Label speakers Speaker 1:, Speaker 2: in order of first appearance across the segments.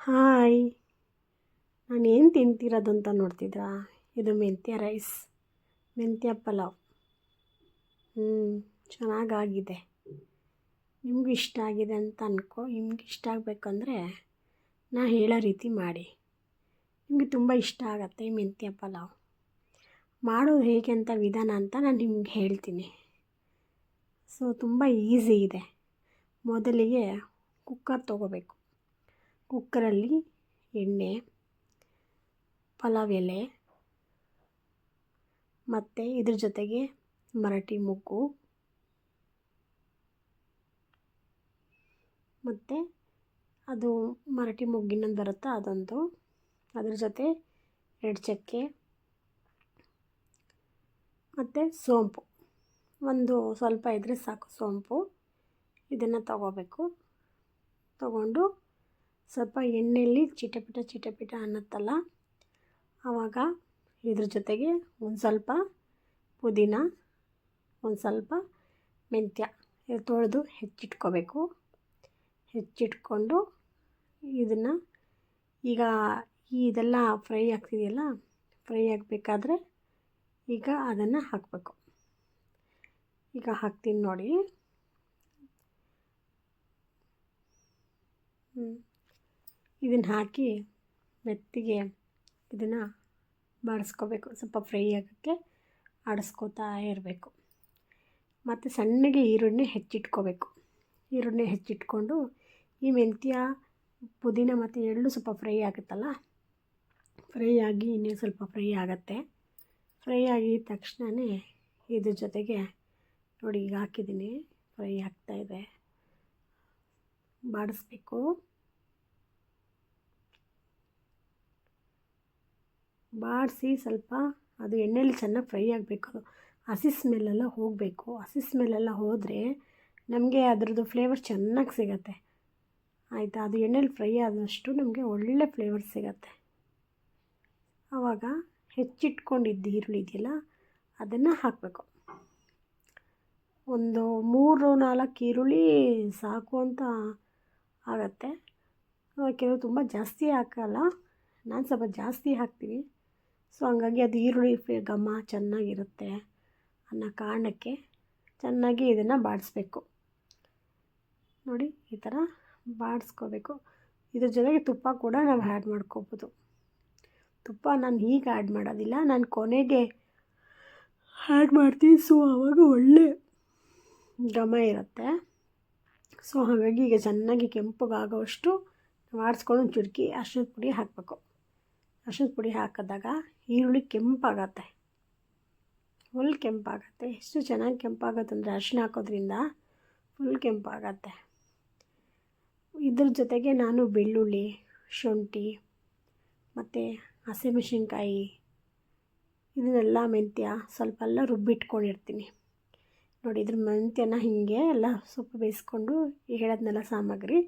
Speaker 1: Hi. ನಾನು ಏನು ತಿಂತಿರೋದು ಅಂತ ನೋಡ್ತಿದ್ರಾ? ಇದು ಮೆಂತ್ಯ ರೈಸ್. ಮೆಂತ್ಯ ಪಲಾವ್. ಹ್ಞೂ ಚೆನ್ನಾಗಾಗಿದೆ. ನಿಮ್ಗೆ ಇಷ್ಟ ಆಗಿದೆ ಅಂತ ಅನ್ಕೋ. ನಿಮ್ಗೆ ಇಷ್ಟ ಆಗಬೇಕಂದ್ರೆ ನಾ ಹೇಳೋ ರೀತಿ ಮಾಡಿ. ನಿಮಗೆ ತುಂಬ ಇಷ್ಟ ಆಗುತ್ತೆ ಈ ಮೆಂತ್ಯ ಪಲಾವ್. ಮಾಡೋದು ಹೇಗೆ ಅಂತ ವಿಧಾನ ಅಂತ ನಾನು ನಿಮ್ಗೆ ಹೇಳ್ತೀನಿ. ಸೊ ತುಂಬ ಈಸಿ ಇದೆ. ಮೊದಲಿಗೆ ಕುಕ್ಕರ್ ತೊಗೋಬೇಕು. ಕುಕ್ಕರಲ್ಲಿ ಎಣ್ಣೆ, ಪಲಾವ್ ಎಲೆ ಮತ್ತು ಇದ್ರ ಜೊತೆಗೆ ಮರಾಠಿ ಮೊಗ್ಗು ಮತ್ತು ಅದು ಮರಾಠಿ ಮೊಗ್ಗಿನೊಂದು ಬರುತ್ತೆ ಅದೊಂದು. ಅದ್ರ ಜೊತೆ ಎರಡು ಚಕ್ಕೆ ಮತ್ತು ಸೋಂಪು. ಒಂದು ಸ್ವಲ್ಪ ಇದ್ದರೆ ಸಾಕು ಸೋಂಪು. ಇದನ್ನು ತಗೋಬೇಕು. ತಗೊಂಡು ಸ್ವಲ್ಪ ಎಣ್ಣೆಯಲ್ಲಿ ಚಿಟಪಿಟ ಚಿಟಪಿಟ ಅನ್ನತ್ತಲ್ಲ, ಆವಾಗ ಇದ್ರ ಜೊತೆಗೆ ಒಂದು ಸ್ವಲ್ಪ ಪುದೀನ, ಒಂದು ಸ್ವಲ್ಪ ಮೆಂತ್ಯ ಇದು ತೊಳೆದು ಹೆಚ್ಚಿಟ್ಕೋಬೇಕು. ಹೆಚ್ಚಿಟ್ಕೊಂಡು ಇದನ್ನು ಈಗ ಇದೆಲ್ಲ ಫ್ರೈ ಆಗ್ತಿದೆಯಲ್ಲ, ಫ್ರೈ ಆಗಬೇಕಾದ್ರೆ ಈಗ ಅದನ್ನು ಹಾಕಬೇಕು. ಈಗ ಹಾಕ್ತೀನಿ ನೋಡಿ. ಹ್ಞೂ ಇದನ್ನು ಹಾಕಿ ಮೆತ್ತಿಗೆ ಇದನ್ನು ಬಾಡಿಸ್ಕೋಬೇಕು. ಸ್ವಲ್ಪ ಫ್ರೈ ಆಗೋಕ್ಕೆ ಆಡಿಸ್ಕೋತಾ ಇರಬೇಕು. ಮತ್ತು ಸಣ್ಣಗೆ ಈರುಳ್ಳಿ ಹೆಚ್ಚಿಟ್ಕೋಬೇಕು. ಈರುಳ್ಳಿ ಹೆಚ್ಚಿಟ್ಕೊಂಡು ಈ ಮೆಂತ್ಯ, ಪುದೀನ ಮತ್ತು ಎಳ್ಳು ಸ್ವಲ್ಪ ಫ್ರೈ ಆಗುತ್ತಲ್ಲ? ಫ್ರೈ ಆಗಿ ಇನ್ನೇ ಸ್ವಲ್ಪ ಫ್ರೈ ಆಗುತ್ತೆ. ಫ್ರೈ ಆಗಿದ ತಕ್ಷಣವೇ ಇದ್ರ ಜೊತೆಗೆ ನೋಡಿ ಈಗ ಹಾಕಿದ್ದೀನಿ. ಫ್ರೈ ಆಗ್ತಾಯಿದೆ ಬಾಡಿಸ್ಬೇಕು. ಬಾಡಿಸಿ ಸ್ವಲ್ಪ ಅದು ಎಣ್ಣೆಯಲ್ಲಿ ಚೆನ್ನಾಗಿ ಫ್ರೈ ಆಗಬೇಕು. ಹಸಿ ಸ್ಮೆಲ್ಲೆಲ್ಲ ಹೋಗಬೇಕು. ಹಸಿ ಸ್ಮೆಲ್ಲೆಲ್ಲ ಹೋದರೆ ನಮಗೆ ಅದರದ್ದು ಫ್ಲೇವರ್ ಚೆನ್ನಾಗಿ ಸಿಗತ್ತೆ. ಆಯಿತಾ? ಅದು ಎಣ್ಣೆಲಿ ಫ್ರೈ ಆದಷ್ಟು ನಮಗೆ ಒಳ್ಳೆ ಫ್ಲೇವರ್ ಸಿಗತ್ತೆ. ಆವಾಗ ಹೆಚ್ಚಿಟ್ಕೊಂಡಿದ್ದು ಈರುಳ್ಳಿ ಇದೆಯಲ್ಲ, ಅದನ್ನು ಹಾಕಬೇಕು. ಒಂದು ಮೂರು ನಾಲ್ಕು ಈರುಳ್ಳಿ ಸಾಕು ಅಂತ ಆಗತ್ತೆ. ಕೆಲವು ತುಂಬ ಜಾಸ್ತಿ ಹಾಕಲ್ಲ. ನಾನು ಸ್ವಲ್ಪ ಜಾಸ್ತಿ ಹಾಕ್ತೀನಿ. ಸೊ ಹಂಗಾಗಿ ಅದು ಈರುಳ್ಳಿ ಘಮ ಚೆನ್ನಾಗಿರುತ್ತೆ ಅನ್ನೋ ಕಾರಣಕ್ಕೆ ಚೆನ್ನಾಗಿ ಇದನ್ನು ಬಾಡಿಸ್ಬೇಕು. ನೋಡಿ, ಈ ಥರ ಬಾಡಿಸ್ಕೋಬೇಕು. ಇದ್ರ ಜೊತೆಗೆ ತುಪ್ಪ ಕೂಡ ನಾವು ಆ್ಯಡ್ ಮಾಡ್ಕೋಬೋದು. ತುಪ್ಪ ನಾನು ಈಗ ಆ್ಯಡ್ ಮಾಡೋದಿಲ್ಲ, ನಾನು ಕೊನೆಗೆ ಆ್ಯಡ್ ಮಾಡ್ತೀನಿ. ಸೊ, ಆವಾಗ ಒಳ್ಳೆ ಘಮ ಇರುತ್ತೆ. ಸೊ, ಹಾಗಾಗಿ ಈಗ ಚೆನ್ನಾಗಿ ಕೆಂಪಗಾಗೋವಷ್ಟು ಮಾಡಿಸ್ಕೊಂಡು ಒಂದು ಚುಟುಕಿ ಅರ್ಶಿಣದ ಪುಡಿ ಹಾಕಬೇಕು. ಅರ್ಶಿಣದ ಪುಡಿ ಹಾಕಿದಾಗ ಈರುಳ್ಳಿ ಕೆಂಪಾಗತ್ತೆ. ಫುಲ್ ಕೆಂಪಾಗತ್ತೆ. ಎಷ್ಟು ಚೆನ್ನಾಗಿ ಕೆಂಪಾಗತ್ತೆ ಅಂದರೆ ಅರ್ಶಿನ ಹಾಕೋದ್ರಿಂದ ಫುಲ್ ಕೆಂಪಾಗತ್ತೆ. ಇದ್ರ ಜೊತೆಗೆ ನಾನು ಬೆಳ್ಳುಳ್ಳಿ, ಶುಂಠಿ ಮತ್ತು ಹಸಿಮೆಣಸಿನ್ಕಾಯಿ, ಇದನ್ನೆಲ್ಲ ಮೆಂತ್ಯ ಸ್ವಲ್ಪ ಎಲ್ಲ ರುಬ್ಬಿಟ್ಕೊಂಡಿರ್ತೀನಿ. ನೋಡಿ, ಇದ್ರ ಮೆಂತ್ಯನ ಹೀಗೆ ಎಲ್ಲ ಸೊಪ್ಪು ಬೇಯಿಸ್ಕೊಂಡು ಹೇಳೋದ್ನೆಲ್ಲ ಸಾಮಗ್ರಿ,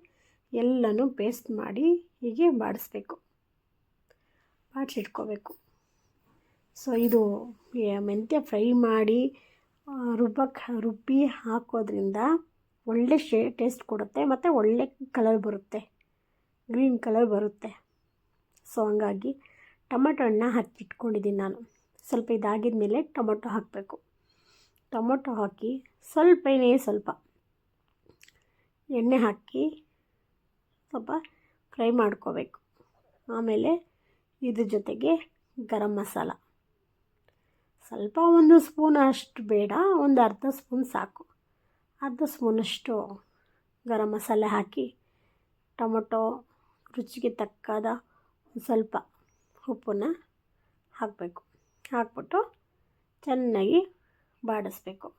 Speaker 1: ಎಲ್ಲನೂ ಪೇಸ್ಟ್ ಮಾಡಿ ಹೀಗೆ ಬಾಡಿಸ್ಬೇಕು. ಬಾಡಿಸಿಟ್ಕೋಬೇಕು ಸೊ ಇದು ಮೆಂತ್ಯ ಫ್ರೈ ಮಾಡಿ ರುಬ್ಬಕ್ಕೆ ರುಬ್ಬಿ ಹಾಕೋದ್ರಿಂದ ಒಳ್ಳೆ ಶೇ ಟೇಸ್ಟ್ ಕೊಡುತ್ತೆ ಮತ್ತು ಒಳ್ಳೆ ಕಲರ್ ಬರುತ್ತೆ. ಗ್ರೀನ್ ಕಲರ್ ಬರುತ್ತೆ. ಸೊ ಹಂಗಾಗಿ ಟೊಮೊಟೊ ಹಣ್ಣ ಹಚ್ಚಿಟ್ಕೊಂಡಿದ್ದೀನಿ ನಾನು. ಸ್ವಲ್ಪ ಇದಾಗಿದ ಮೇಲೆ ಟೊಮೊಟೊ ಹಾಕಬೇಕು. ಟೊಮೊಟೊ ಹಾಕಿ ಸ್ವಲ್ಪನೇ ಸ್ವಲ್ಪ ಎಣ್ಣೆ ಹಾಕಿ ಸ್ವಲ್ಪ ಫ್ರೈ ಮಾಡ್ಕೋಬೇಕು. ಆಮೇಲೆ ಇದ್ರ ಜೊತೆಗೆ ಗರಂ ಮಸಾಲ. ಸ್ವಲ್ಪ ಒಂದು ಸ್ಪೂನ್ ಅಷ್ಟು ಬೇಡ, ಒಂದು ಅರ್ಧ ಸ್ಪೂನ್ ಸಾಕು. ಅರ್ಧ ಸ್ಪೂನಷ್ಟು ಗರಂ ಮಸಾಲೆ ಹಾಕಿ, ಟೊಮೊಟೊ ರುಚಿಗೆ ತಕ್ಕಾದ ಸ್ವಲ್ಪ ಉಪ್ಪನ್ನು ಹಾಕಬೇಕು. ಹಾಕ್ಬಿಟ್ಟು ಚೆನ್ನಾಗಿ ಬಾಡಿಸ್ಬೇಕು.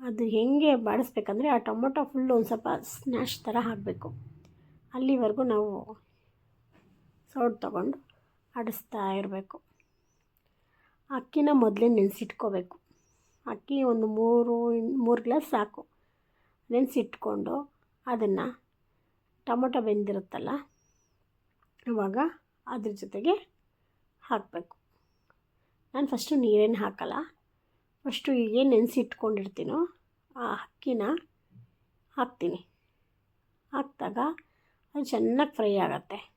Speaker 1: ಅದು ಹೇಗೆ ಬಾಡಿಸ್ಬೇಕಂದ್ರೆ, ಆ ಟೊಮೊಟೊ ಫುಲ್ಲು ಒಂದು ಸ್ವಲ್ಪ ಸ್ನ್ಯಾಶ್ ಥರ ಹಾಕಬೇಕು. ಅಲ್ಲಿವರೆಗೂ ನಾವು ಸೌಟ್ ತಗೊಂಡು ಆಡಿಸ್ತಾ ಇರಬೇಕು. ಅಕ್ಕಿನ ಮೊದಲೇ ನೆನೆಸಿಟ್ಕೋಬೇಕು. ಅಕ್ಕಿ ಒಂದು ಮೂರು ಮೂರು ಗ್ಲಾಸ್ ಸಾಕು. ನೆನೆಸಿಟ್ಕೊಂಡು ಅದನ್ನು ಟೊಮೊಟೊ ಬೆಂದಿರುತ್ತಲ್ಲ ಆವಾಗ ಅದ್ರ ಜೊತೆಗೆ ಹಾಕಬೇಕು. ನಾನು ಫಸ್ಟು ನೀರೇನು ಹಾಕಲ್ಲ. ಫಸ್ಟು ಏನು ನೆನೆಸಿಟ್ಕೊಂಡಿರ್ತೀನೋ ಆ ಅಕ್ಕಿನ ಹಾಕ್ತೀನಿ. ಹಾಕಿದಾಗ ಅದು ಚೆನ್ನಾಗಿ ಫ್ರೈ ಆಗುತ್ತೆ.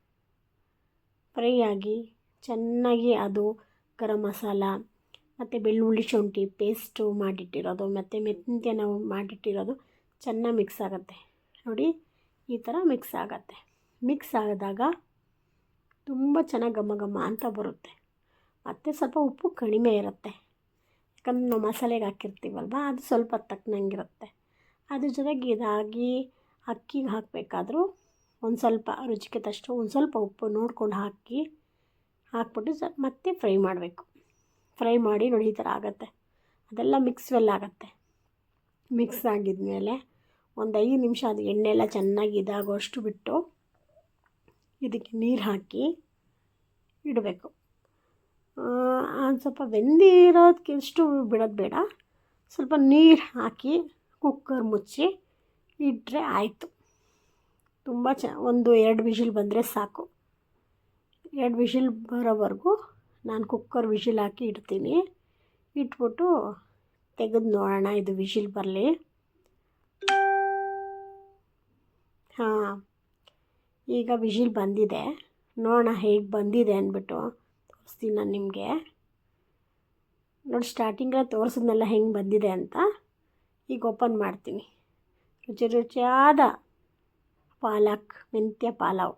Speaker 1: ಫ್ರೈ ಚೆನ್ನಾಗಿ ಅದು ಗರಂ ಮಸಾಲ, ಮತ್ತು ಬೆಳ್ಳುಳ್ಳಿ ಶುಂಠಿ ಪೇಸ್ಟು ಮಾಡಿಟ್ಟಿರೋದು, ಮತ್ತು ಮೆಂತ್ಯ ನಾವು ಮಾಡಿಟ್ಟಿರೋದು ಚೆನ್ನಾಗಿ ಮಿಕ್ಸ್ ಆಗುತ್ತೆ. ನೋಡಿ, ಈ ಥರ ಮಿಕ್ಸ್ ಆಗುತ್ತೆ. ಮಿಕ್ಸ್ ಆದಾಗ ತುಂಬ ಚೆನ್ನಾಗಿ ಘಮ ಘಮ ಅಂತ ಬರುತ್ತೆ. ಮತ್ತು ಸ್ವಲ್ಪ ಉಪ್ಪು ಕಡಿಮೆ ಇರುತ್ತೆ. ಯಾಕಂದ್ರೆ ನಾವು ಮಸಾಲೆಗೆ ಹಾಕಿರ್ತೀವಲ್ವ, ಅದು ಸ್ವಲ್ಪ ತಕ್ಕನಂಗಿರುತ್ತೆ ಅದ್ರ ಜೊತೆಗೆ ಇದಾಗಿ ಅಕ್ಕಿಗೆ ಹಾಕಬೇಕಾದ್ರೂ ಒಂದು ಸ್ವಲ್ಪ ರುಚಿಗೆ ತಷ್ಟು ಒಂದು ಸ್ವಲ್ಪ ಉಪ್ಪು ನೋಡ್ಕೊಂಡು ಹಾಕಿ ಹಾಕ್ಬಿಟ್ಟು ಸ ಮತ್ತೆ ಫ್ರೈ ಮಾಡಬೇಕು. ಫ್ರೈ ಮಾಡಿ ನೋಡಿ ಈ ಥರ ಆಗುತ್ತೆ. ಅದೆಲ್ಲ ಮಿಕ್ಸ್ ವೆಲ್ ಆಗುತ್ತೆ. ಮಿಕ್ಸ್ ಆಗಿದ್ಮೇಲೆ ಒಂದು ಐದು ನಿಮಿಷ ಅದು ಎಣ್ಣೆ ಎಲ್ಲ ಚೆನ್ನಾಗಿ ಇದಾಗೋಷ್ಟು ಬಿಟ್ಟು ಇದಕ್ಕೆ ನೀರು ಹಾಕಿ ಇಡಬೇಕು. ಒಂದು ಸ್ವಲ್ಪ ಬೆಂದಿರೋದಕ್ಕಿಷ್ಟು ಬಿಡೋದು ಬೇಡ. ಸ್ವಲ್ಪ ನೀರು ಹಾಕಿ ಕುಕ್ಕರ್ ಮುಚ್ಚಿ ಇಟ್ಟರೆ ಆಯಿತು. ತುಂಬ ಚ, ಒಂದು ಎರಡು ವಿಷಿಲ್ ಬಂದರೆ ಸಾಕು. ಎರಡು ವಿಷಿಲ್ ಬರೋವರೆಗೂ ನಾನು ಕುಕ್ಕರ್ ವಿಷಿಲ್ ಹಾಕಿ ಇಡ್ತೀನಿ. ಇಟ್ಬಿಟ್ಟು ತೆಗೆದು ನೋಡೋಣ ಇದು ವಿಷಿಲ್ ಬರಲಿ. ಹಾಂ, ಈಗ ವಿಷಿಲ್ ಬಂದಿದೆ. ನೋಡೋಣ ಹೇಗೆ ಬಂದಿದೆ ಅಂದ್ಬಿಟ್ಟು ತೋರಿಸ್ತೀನಿ ನಾನು ನಿಮಗೆ. ನೋಡಿ ಸ್ಟಾರ್ಟಿಂಗಲ್ಲಿ ತೋರಿಸಿದ್ನೆಲ್ಲ ಹೆಂಗೆ ಬಂದಿದೆ ಅಂತ, ಈಗ ಓಪನ್ ಮಾಡ್ತೀನಿ. ರುಚಿ ರುಚಿಯಾದ ಪಾಲಕ್ ಮೆಂತ್ಯ ಪಲಾವ್